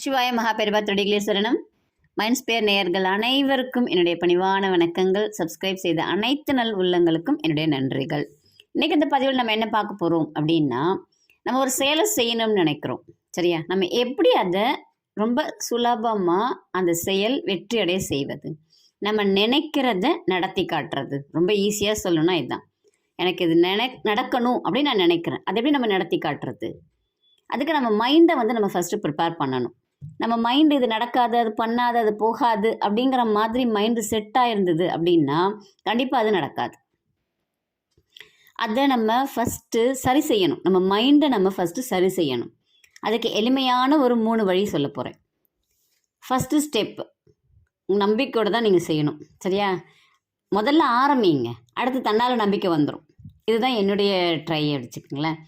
சிவாய மகாபெரிவா தொடிகளே சரணம் மைன்ஸ்பேர் நேயர்கள் அனைவருக்கும் என்னுடைய பணிவான வணக்கங்கள். சப்ஸ்கிரைப் செய்த அனைத்து நல் உள்ளங்களுக்கும் என்னுடைய நன்றிகள். இன்றைக்கி இந்த பதிவில் நம்ம என்ன பார்க்க போகிறோம் அப்படின்னா நம்ம ஒரு செயலை செய்யணும்னு நினைக்கிறோம். சரியா? நம்ம எப்படி அதை ரொம்ப சுலபமாக அந்த செயல் வெற்றி அடைய செய்வது? நம்ம நினைக்கிறத நடத்தி காட்டுறது. ரொம்ப ஈஸியாக சொல்லணும்னா இதுதான் எனக்கு இது நினை நடக்கணும் அப்படின்னு நான் நினைக்கிறேன். அதை எப்படி நம்ம நடத்தி காட்டுறது? அதுக்கு நம்ம மைண்டை வந்து நம்ம ஃபஸ்ட்டு ப்ரிப்பேர் பண்ணணும். நம்ம மைண்டு இது நடக்காது அது பண்ணாது அது போகாது அப்படிங்கிற மாதிரி மைண்டு செட் ஆயிருந்தது அப்படின்னா கண்டிப்பாக அது நடக்காது. அதை நம்ம ஃபஸ்ட்டு சரி செய்யணும். நம்ம மைண்டை நம்ம ஃபஸ்ட்டு சரி செய்யணும். அதுக்கு எளிமையான ஒரு மூணு வழி சொல்ல போகிறேன் ஃபஸ்ட்டு ஸ்டெப்பு நம்பிக்கையோடு தான் நீங்கள் செய்யணும். சரியா? முதல்ல ஆரம்பிங்க. அடுத்து தன்னால் நம்பிக்கை வந்துடும் இதுதான் என்னுடைய ட்ரை அடிச்சுக்கோங்களேன்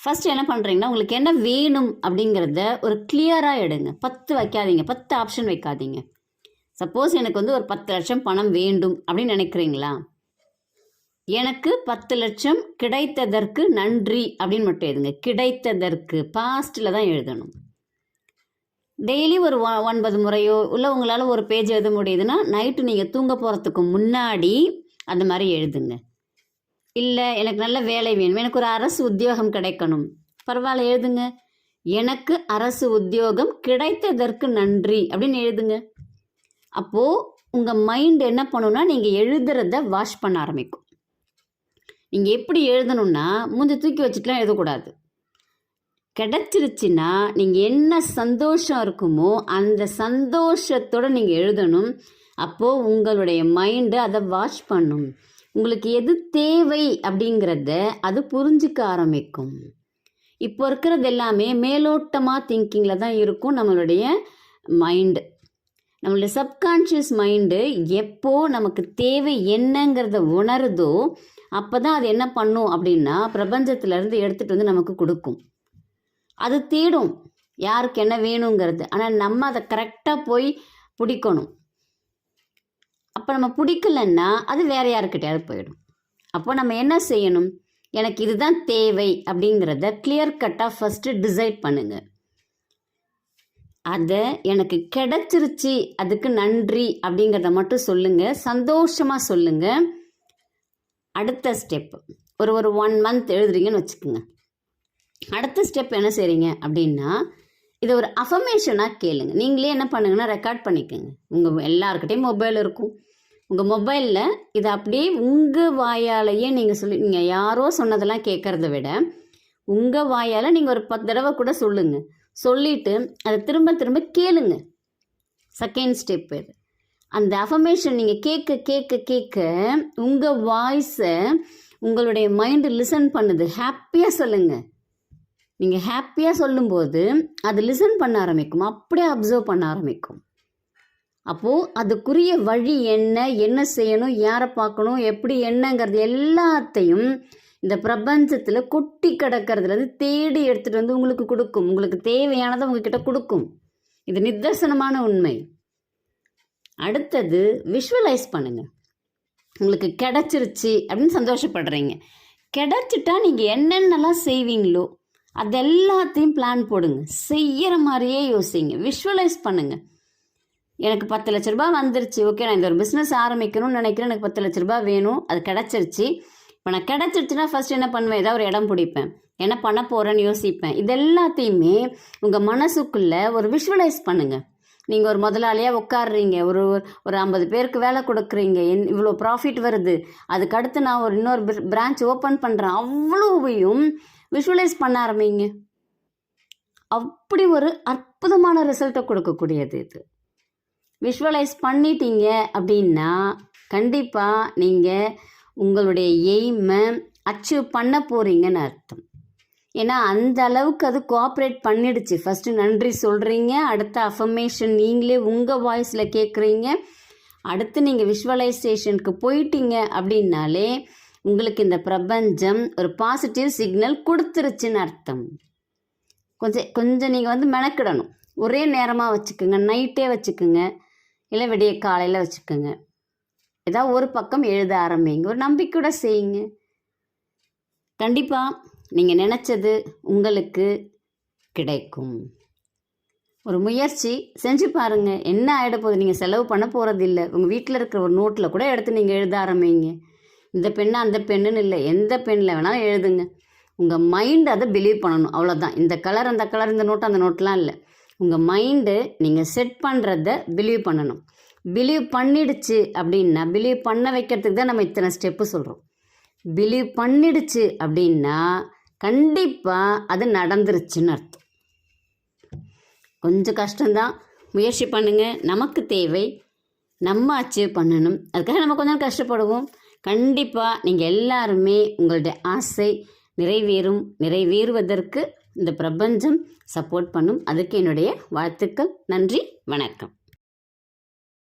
ஃபஸ்ட்டு என்ன பண்ணுறீங்கன்னா உங்களுக்கு என்ன வேணும் அப்படிங்கிறத ஒரு கிளியராக எடுங்க. பத்து வைக்காதீங்க. பத்து ஆப்ஷன் வைக்காதீங்க. சப்போஸ் எனக்கு வந்து ஒரு பத்து லட்சம் பணம் வேண்டும் அப்படின்னு நினைக்கிறீங்களா? எனக்கு பத்து லட்சம் கிடைத்ததற்கு நன்றி அப்படின்னு மட்டும் எழுதுங்க. கிடைத்ததற்கு பாஸ்டில் தான் எழுதணும். டெய்லி ஒரு ஒன்பது முறையோ இல்லை உங்களால் ஒரு பேஜ் எழுத முடியுதுன்னா நைட்டு நீங்கள் தூங்க போகிறதுக்கு முன்னாடி அந்த மாதிரி எழுதுங்க. இல்லை எனக்கு நல்ல வேலை வேணும். எனக்கு ஒரு அரசு உத்தியோகம் கிடைக்கணும். பரவாயில்ல எழுதுங்க. எனக்கு அரசு உத்தியோகம் கிடைத்ததற்கு நன்றி அப்படின்னு எழுதுங்க. அப்போது உங்கள் மைண்ட் என்ன பண்ணுன்னா நீங்கள் எழுதுறத வாஷ் பண்ண ஆரம்பிக்கும். நீங்கள் எப்படி எழுதணும்னா மூஞ்சி தூக்கி வச்சுட்டுலாம் எழுதக்கூடாது. கிடச்சிருச்சின்னா நீங்கள் என்ன சந்தோஷம் இருக்குமோ அந்த சந்தோஷத்தோடு நீங்கள் எழுதணும். அப்போது உங்களுடைய மைண்டு அதை வாஷ் பண்ணும். உங்களுக்கு எது தேவை அப்படிங்கிறத அது புரிஞ்சிக்க ஆரம்பிக்கும். இப்போ இருக்கிறது எல்லாமே மேலோட்டமாக திங்கிங்கில் தான் இருக்கும் நம்மளுடைய மைண்டு நம்மளுடைய சப்கான்ஷியஸ் மைண்டு எப்போ நமக்கு தேவை என்னங்கிறத உணருதோ அப்போ தான் அது என்ன பண்ணும் அப்படின்னா பிரபஞ்சத்திலேருந்து எடுத்துகிட்டு வந்து நமக்கு கொடுக்கும். அது தேடும் யாருக்கு என்ன வேணுங்கிறது. ஆனால் நம்ம அதை கரெக்டாக போய் பிடிக்கணும். அப்போ நம்ம பிடிக்கலன்னா அது வேற யாருக்கிட்டையாவது போயிடும். அப்போ நம்ம என்ன செய்யணும்? எனக்கு இதுதான் தேவை அப்படிங்கிறத கிளியர் கட்டாக ஃபஸ்ட்டு டிசைட் பண்ணுங்க. அதை எனக்கு கிடைச்சிருச்சு அதுக்கு நன்றி அப்படிங்கிறத மட்டும் சொல்லுங்கள் சந்தோஷமாக சொல்லுங்கள் அடுத்த ஸ்டெப் ஒரு ஒரு ஒன் மந்த் எழுதுறீங்கன்னு வச்சுக்கோங்க. அடுத்த ஸ்டெப் என்ன செய்கிறீங்க அப்படின்னா இதை ஒரு அஃபர்மேஷனாக கேளுங்க. நீங்களே என்ன பண்ணுங்கன்னா ரெக்கார்ட் பண்ணிக்கோங்க. உங்கள் எல்லாருக்கிட்டையும் மொபைல் இருக்கும். உங்கள் மொபைலில் இதை அப்படியே உங்கள் வாயாலேயே நீங்கள் சொல்லி நீங்கள் யாரோ சொன்னதெல்லாம் கேட்குறத விட உங்கள் வாயால் நீங்கள் ஒரு பத்து தடவை கூட சொல்லுங்கள் சொல்லிவிட்டு அதை திரும்ப திரும்ப கேளுங்க. செகண்ட் ஸ்டெப் இது. அந்த அஃபர்மேஷன் நீங்கள் கேட்க கேட்க கேட்க உங்கள் வாய்ஸை உங்களுடைய மைண்டு லிசன் பண்ணுது. ஹாப்பியாக சொல்லுங்கள் நீங்கள் ஹாப்பியாக சொல்லும்போது அது லிசன் பண்ண ஆரம்பிக்கும். அப்படியே அப்சர்வ் பண்ண ஆரம்பிக்கும். அப்போது அதுக்குரிய வழி என்ன என்ன செய்யணும் யாரை பார்க்கணும் எப்படி என்னங்கிறது எல்லாத்தையும் இந்த பிரபஞ்சத்தில் கொட்டி கிடக்கிறதுலேருந்து தேடி எடுத்துகிட்டு வந்து உங்களுக்கு கொடுக்கும். உங்களுக்கு தேவையானதை உங்ககிட்ட கொடுக்கும். இது நிதர்சனமான உண்மை. அடுத்தது விஷுவலைஸ் பண்ணுங்கள் உங்களுக்கு கிடச்சிருச்சு அப்படின்னு சந்தோஷப்படுறீங்க. கிடச்சிட்டா நீங்கள் என்னென்னலாம் செய்வீங்களோ அது எல்லாத்தையும் பிளான் போடுங்க. செய்கிற மாதிரியே யோசிங்க. விஷுவலைஸ் பண்ணுங்கள் எனக்கு பத்து லட்ச ரூபா வந்துருச்சு. ஓகே நான் இந்த ஒரு பிஸ்னஸ் ஆரம்பிக்கணும்னு நினைக்கிறேன். எனக்கு பத்து லட்ச ரூபா வேணும். அது கிடச்சிருச்சு. இப்போ நான் கிடச்சிருச்சுன்னா ஃபஸ்ட் என்ன பண்ணுவேன்? ஏதாவது ஒரு இடம் பிடிப்பேன். என்ன பண்ண போகிறேன்னு யோசிப்பேன். இது எல்லாத்தையுமே உங்கள் மனசுக்குள்ளே ஒரு விஷுவலைஸ் பண்ணுங்கள் நீங்கள் ஒரு முதலாளியாக உட்காடுறீங்க ஒரு ஒரு ஐம்பது பேருக்கு வேலை கொடுக்குறீங்க. என் இவ்வளோ ப்ராஃபிட் வருது. அதுக்கடுத்து நான் ஒரு இன்னொரு பிரான்ச் ஓப்பன் பண்ணுறேன் அவ்வளோவையும் விஷுவலைஸ் பண்ண ஆரம்பிங்க. அப்படி ஒரு அற்புதமான ரிசல்ட்டை கொடுக்கக்கூடியது இது. விஷுவலைஸ் பண்ணிட்டீங்க அப்படின்னா கண்டிப்பாக நீங்கள் உங்களுடைய எய்மை அச்சீவ் பண்ண போகிறீங்கன்னு அர்த்தம். ஏன்னா அந்த அளவுக்கு அது கோஆப்ரேட் பண்ணிடுச்சு. ஃபஸ்ட்டு நன்றி சொல்கிறீங்க அடுத்த அஃபர்மேஷன் நீங்களே உங்கள் வாய்ஸில் கேட்குறீங்க அடுத்து நீங்கள் விஷுவலைசேஷனுக்கு போயிட்டீங்க அப்படின்னாலே உங்களுக்கு இந்த பிரபஞ்சம் ஒரு பாசிட்டிவ் சிக்னல் கொடுத்துருச்சுன்னு அர்த்தம். கொஞ்சம் கொஞ்சம் நீங்கள் வந்து மெனக்கிடணும். ஒரே நேரமாக வச்சுக்கோங்க நைட்டே வச்சுக்கோங்க இல்லை விடிய காலையில் வச்சுக்கோங்க. ஏதாவது ஒரு பக்கம் எழுத ஆரம்பிங்க ஒரு நம்பிக்கையோட செய்யுங்க. கண்டிப்பாக நீங்கள் நினச்சது உங்களுக்கு கிடைக்கும். ஒரு முயற்சி செஞ்சு பாருங்கள் என்ன ஆகிட போகுது? நீங்கள் செலவு பண்ண போகிறது இல்லை உங்கள் வீட்டில் இருக்கிற ஒரு நோட்டில் கூட எடுத்து நீங்கள் எழுத ஆரம்பிங்க. இந்த பெண்ணு அந்த பெண்ணுன்னு இல்லை. எந்த பெண்ணில் வேணாலும் எழுதுங்க. உங்கள் மைண்டு அதை பிலீவ் பண்ணணும். அவ்வளோதான் இந்த கலர் அந்த கலர் இந்த நோட்டு அந்த நோட்லாம் இல்லை. உங்கள் மைண்டு நீங்கள் செட் பண்ணுறத பிலீவ் பண்ணணும். பிலீவ் பண்ணிடுச்சு அப்படின்னா பிலீவ் பண்ண வைக்கிறதுக்கு தான் நம்ம இத்தனை ஸ்டெப்பு சொல்கிறோம் பிலீவ் பண்ணிடுச்சு அப்படின்னா கண்டிப்பாக அது நடந்துருச்சுன்னு அர்த்தம். கொஞ்சம் கஷ்டம்தான். முயற்சி பண்ணுங்கள் நமக்கு தேவை. நம்ம அச்சீவ் பண்ணணும். அதுக்காக நம்ம கொஞ்சம் கஷ்டப்படுவோம். கண்டிப்பாக நீங்கள் எல்லாருமே உங்களுடைய ஆசை நிறைவேறும் நிறைவேறுவதற்கு இந்த பிரபஞ்சம் சப்போர்ட் பண்ணும். அதுக்கு என்னுடைய வாழ்த்துக்கள். நன்றி. வணக்கம்.